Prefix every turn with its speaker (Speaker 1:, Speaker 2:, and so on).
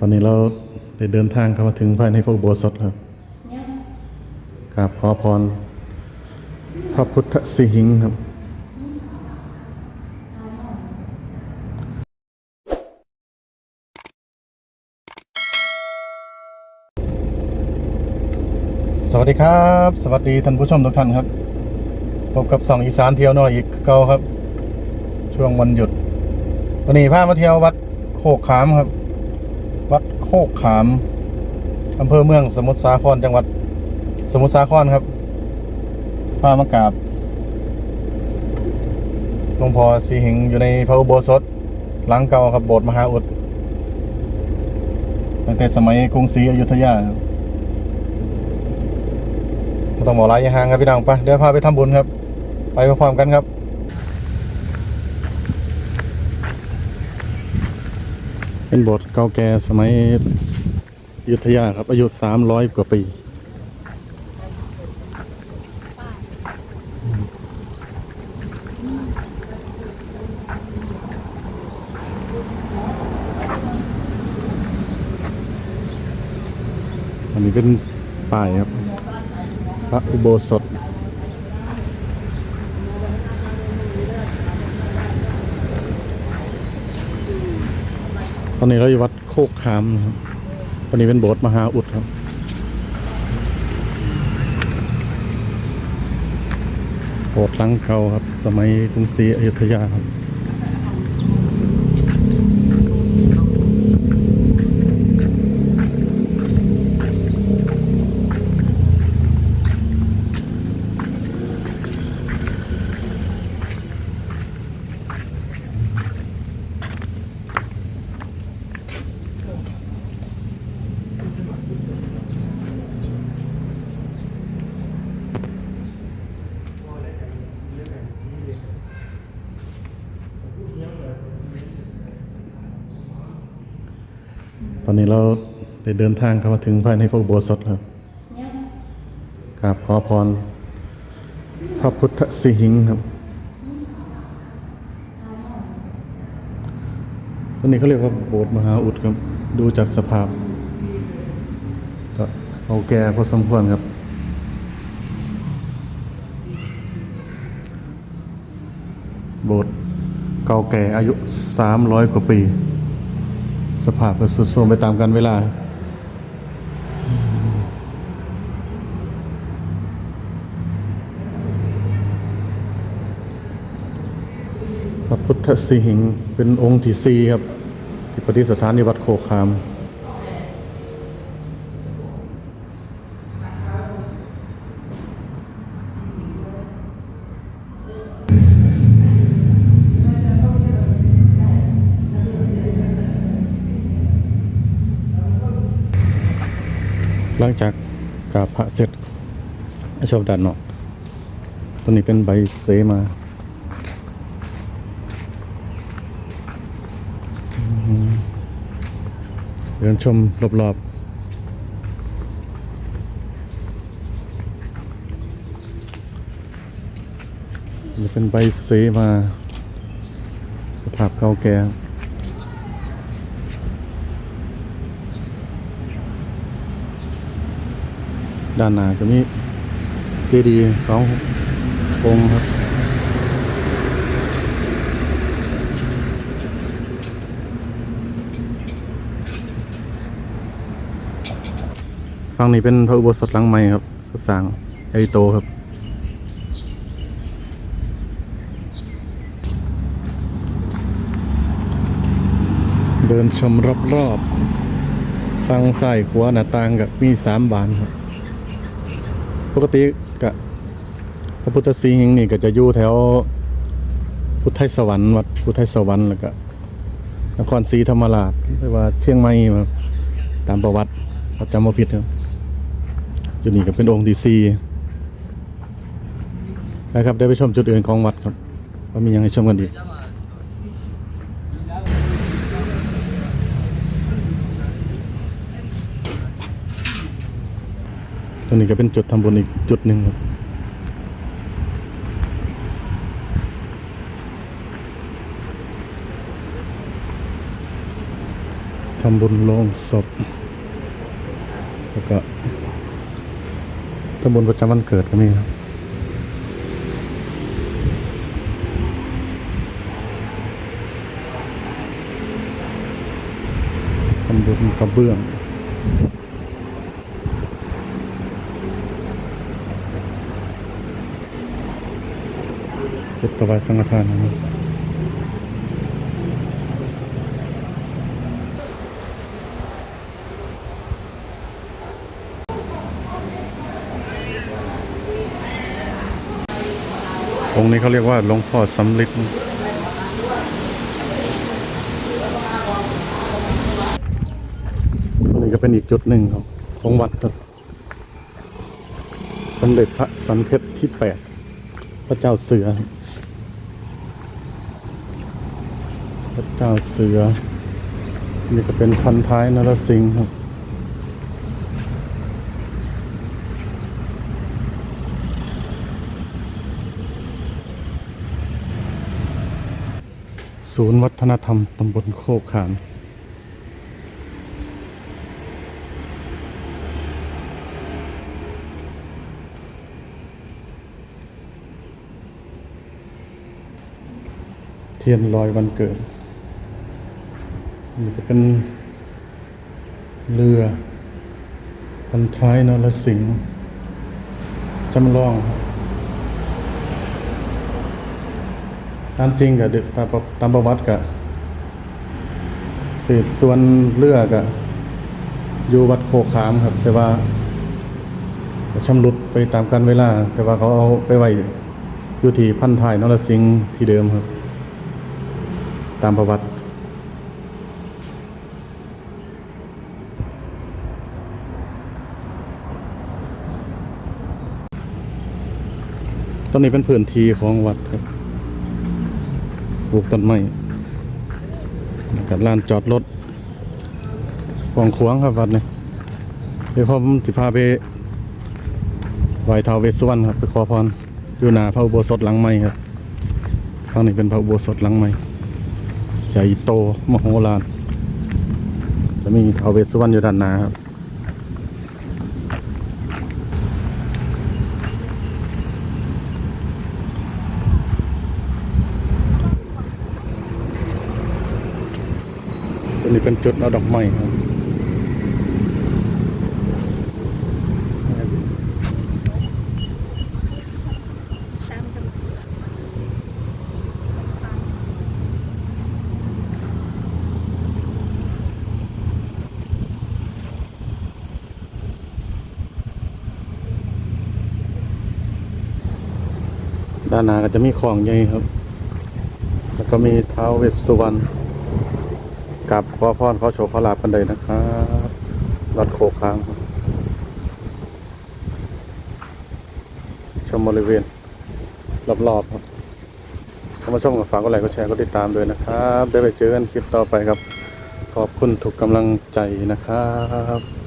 Speaker 1: ตอนนี้เราได้เดินทางเข้ามาถึงภายในพระอุโบสถครับกราบขอพร พระพุทธสิหิงค์ครับสวัสดีครับ สวัสดีท่านผู้ชมทุกท่านครับพบกับสองอีสานเที่ยวน้อยอีกเก่าครับ ช่วงวันหยุด วันนี้พามาเที่ยววัดโคกขามครับ โคกขามอำเภอเมืองสมุทรสาครจังหวัด สมุทรสาครครับพามากราบหลวงพ่อสีหิงอยู่ในพระอุโบสถ หลังเก่าครับโบสถ์มหาอุดตั้งแต่สมัยกรุงศรีอยุธยาครับไม่ต้องบอกลายยาห่างครับพี่น้องไปเดี๋ยวพาไปทำบุญครับ ไปพร้อมกันครับ เป็นโบสถ์เก่าแก่สมัยอยุธยาครับ อายุสามร้อยกว่าปีอันนี้เป็นป้ายครับ พระอุโบสถ ตอนนี้เราอยู่วัดโคกขามนะครับตอนนี้เป็นโบสถ์มหาอุดครับ โบสถ์ลังเก่าครับ สมัยกรุงศรีอยุธยาครับ อนนี้เราได้เดินทางเข้ามาถึงภายในพระอุโบสถครับกราบขอพร พระพุทธสิหิงค์ครับตอนนี้เขาเรียกว่าโบสถ์มหาอุดครับ ดูจากสภาพ ก็เอาแก่พอสมควรครับโบสถ์เก่าแก่อายุ 300 กว่าปี สภาพก็สุดโทรมไปตามกันเวลา พระพุทธสิหิงค์เป็นองค์ที่สี่ครับ ที่ปฏิสถานในวัดโคคาม หลังจากกราบพระเสร็จชมด้านนอกตรงนี้เป็นใบเสมาเดินชมรอบๆนี่เป็นใบเสมา สภาพเก่าแก่ ด้านหน้าจะมีเจดีย์สององค์ครับฝั่งนี้เป็นพระอุโบสถหลังใหม่ครับสร้างใหญ่โตครับเดินชมรอบๆฟังซ้ายขวาหน้าต่างกับมีสามบานครับ ปกติกะพระพุทธสีหิงนี่ก็จะอยู่แถวพุทธไทยสวรรค์วัดพุทธไทยสวรรค์แล้วก็นครศรีธรรมราชหรือว่าเชียงใหม่มาตามประวัติเราจำมาผิดครับอยู่นี่ก็เป็นองค์ที่สี่นะครับได้ไปชมจุดอื่นของวัดครับว่ามียังให้ชมกันอีก ตรงนี้ก็เป็นจุดทำบุญอีกจุดหนึ่งครับทำบุญโลงศพแล้วก็ทำบุญประจำวันเกิดก็มีครับทำบุญกระเบื้อง เป็นประวัติสังฆทานนะครับองค์นี้เขาเรียกว่าหลวงพ่อสำลิดนนี้ก็เป็นอีกจุดหนึ่งของของวัดครับสมเด็จพระสันเพชรที่แปดพระเจ้าเสือ พ ระเจ้าเสือ นี่ก็เป็นพันท้ายนรสิงห์ครับศูนย์วัฒนธรรมตำบลโคกขามเทียนลอยวันเกิด นี่จะเป็นเรือพันท้ายนรสิงห์จำลองตามจริงกับตามประตามประวัติกับเศษส่วนเรือกับอยู่วัดโคขามครับ แต่ว่าชำรุดไปตามกันเวลา แต่ว่าเขาเอาไปไว้อยู่ที่พันท้ายนรสิงห์ที่เดิมครับ ตามประวัติ ต้นนี้เป็นพื้นที่ของวัดครับปลูกต้นไม้กับลานจอดรถกวางขวางครับวัดนี่เดี๋ยวผมสิพาไปไหว้ท้าวเวสสุวรรณครับไปขอพรอยู่หน้าพระอุโบสถหลังใหม่ครับข้างนี้เป็นพระอุโบสถหลังใหม่ใหญ่โตมโหฬารจะมีท้าวเวสสุวรรณอยู่ด้านหน้าครับ นนี้เป็นจุดเอาดอกไม้ครับด้านหน้าก็จะมีของใหญ่ครับ แล้วก็มีท้าวเวสสุวรรณ กับขอพรขอโชคขอลาบกันเลยนะครับรัดโคค้างครับชมบริเวณรอบๆครับถ้ามาชมกับฝากก็ไลค์ก็แชร์ก็ติดตามด้วยนะครับ ได้ไปเจอกันคลิปต่อไปครับ ขอบคุณทุกกำลังใจนะครับ